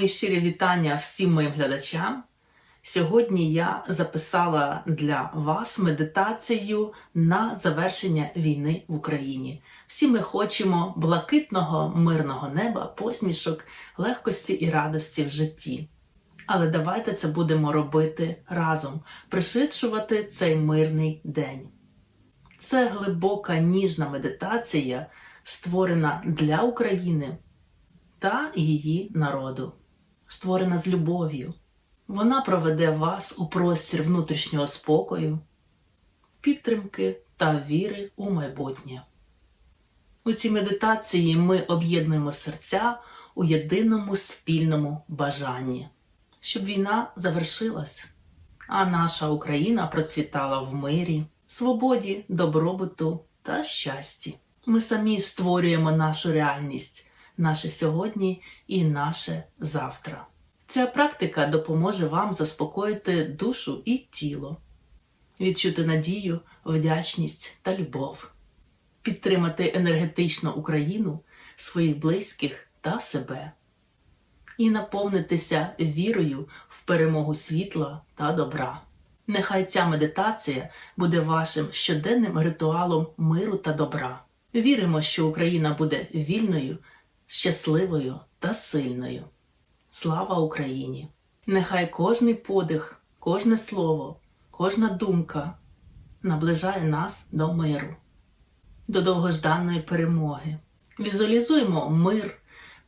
Мої щирі вітання всім моїм глядачам. Сьогодні я записала для вас медитацію на завершення війни в Україні. Всі ми хочемо блакитного мирного неба, посмішок, легкості і радості в житті. Але давайте це будемо робити разом, пришвидшувати цей мирний день. Це глибока ніжна медитація, створена для України та її народу, створена з любов'ю. Вона проведе вас у простір внутрішнього спокою, підтримки та віри у майбутнє. У цій медитації ми об'єднуємо серця у єдиному спільному бажанні, щоб війна завершилась, а наша Україна процвітала в мирі, свободі, добробуту та щасті. Ми самі створюємо нашу реальність, наше сьогодні і наше завтра. Ця практика допоможе вам заспокоїти душу і тіло, відчути надію, вдячність та любов, підтримати енергетично Україну, своїх близьких та себе, і наповнитися вірою в перемогу світла та добра. Нехай ця медитація буде вашим щоденним ритуалом миру та добра. Віримо, що Україна буде вільною, щасливою та сильною. Слава Україні! Нехай кожний подих, кожне слово, кожна думка наближає нас до миру, до довгожданої перемоги. Візуалізуємо мир,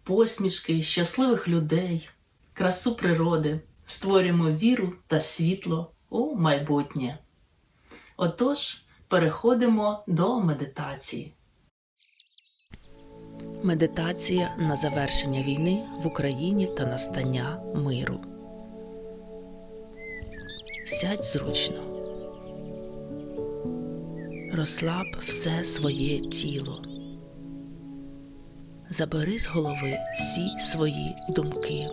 посмішки, щасливих людей, красу природи, створюємо віру та світло у майбутнє. Отож, переходимо до медитації. Медитація на завершення війни в Україні та настання миру. Сядь зручно. Розслаб все своє тіло. Забери з голови всі свої думки.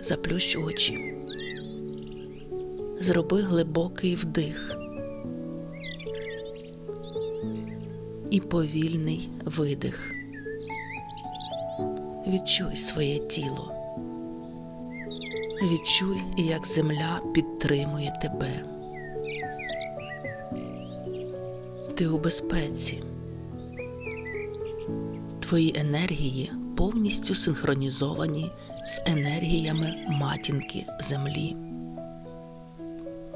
Заплющ очі. Зроби глибокий вдих. І повільний видих. Відчуй своє тіло. Відчуй, як земля підтримує тебе. Ти у безпеці. Твої енергії повністю синхронізовані з енергіями матінки землі.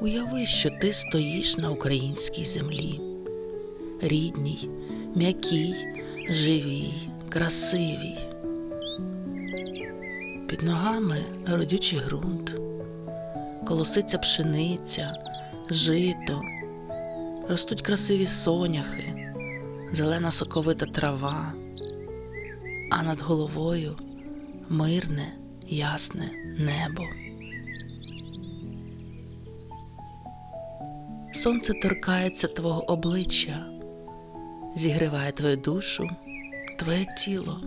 Уяви, що ти стоїш на українській землі рідній, м'якій, живій, красивій. Під ногами родючий ґрунт, колоситься пшениця, жито, ростуть красиві соняхи, зелена соковита трава, а над головою мирне, ясне небо. Сонце торкається твого обличчя, зігріває твою душу, твоє тіло.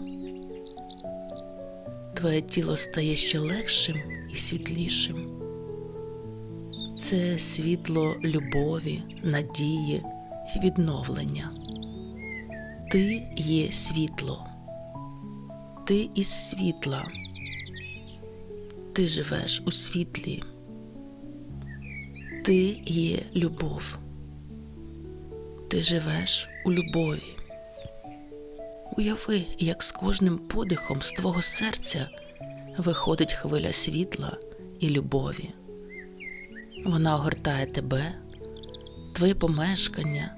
Твоє тіло стає ще легшим і світлішим. Це світло любові, надії і відновлення. Ти є світло, ти із світла, ти живеш у світлі, ти є любов ти живеш у любові. Уяви, як з кожним подихом з твого серця виходить хвиля світла і любові. Вона огортає тебе, твоє помешкання,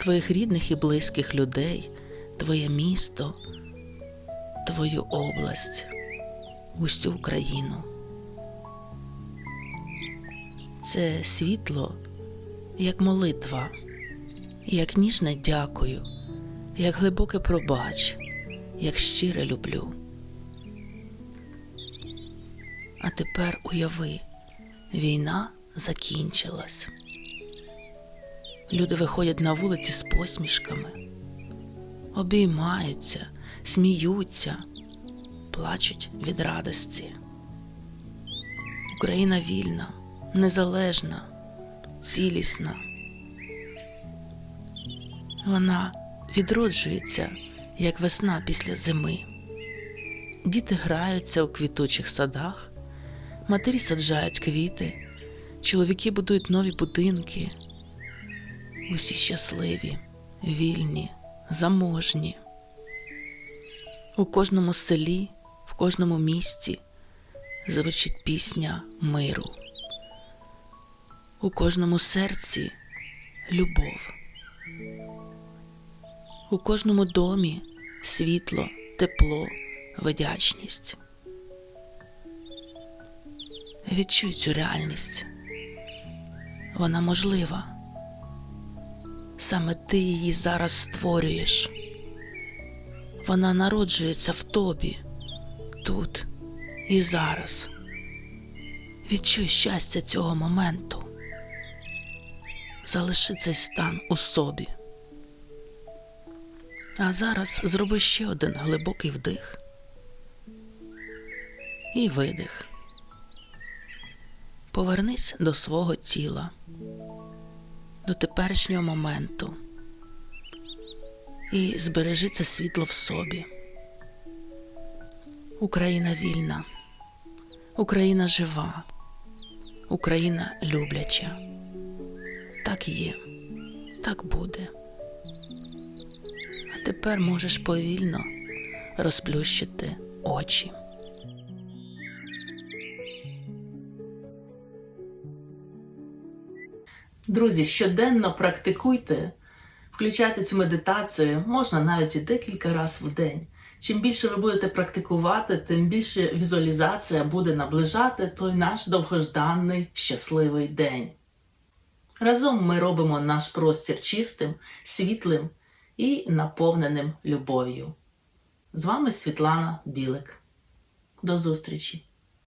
твоїх рідних і близьких людей, твоє місто, твою область, усю Україну. Це світло, як молитва як ніжне дякую, як глибоке пробач, як щире люблю. А тепер уяви, війна закінчилась. Люди виходять на вулиці з посмішками, обіймаються, сміються, плачуть від радості. Україна вільна, незалежна, цілісна. Вона відроджується як весна після зими. Діти граються у квітучих садах, матері саджають квіти, чоловіки будують нові будинки. Усі щасливі, вільні, заможні. У кожному селі, в кожному місті звучить пісня миру. У кожному серці любов. У кожному домі світло, тепло, вдячність. Відчуй цю реальність. Вона можлива. Саме ти її зараз створюєш. Вона народжується в тобі, тут і зараз. Відчуй щастя цього моменту. Залиши цей стан у собі. А зараз зроби ще один глибокий вдих і видих. Повернись до свого тіла, до теперішнього моменту і збережи це світло в собі. Україна вільна, Україна жива, Україна любляча. Так є, так буде. Тепер можеш повільно розплющити очі. Друзі, щоденно практикуйте, включайте цю медитацію, можна навіть і декілька разів в день. Чим більше ви будете практикувати, тим більше візуалізація буде наближати той наш довгожданий щасливий день. Разом ми робимо наш простір чистим, світлим і наповненим любов'ю. З вами Світлана Білик. До зустрічі!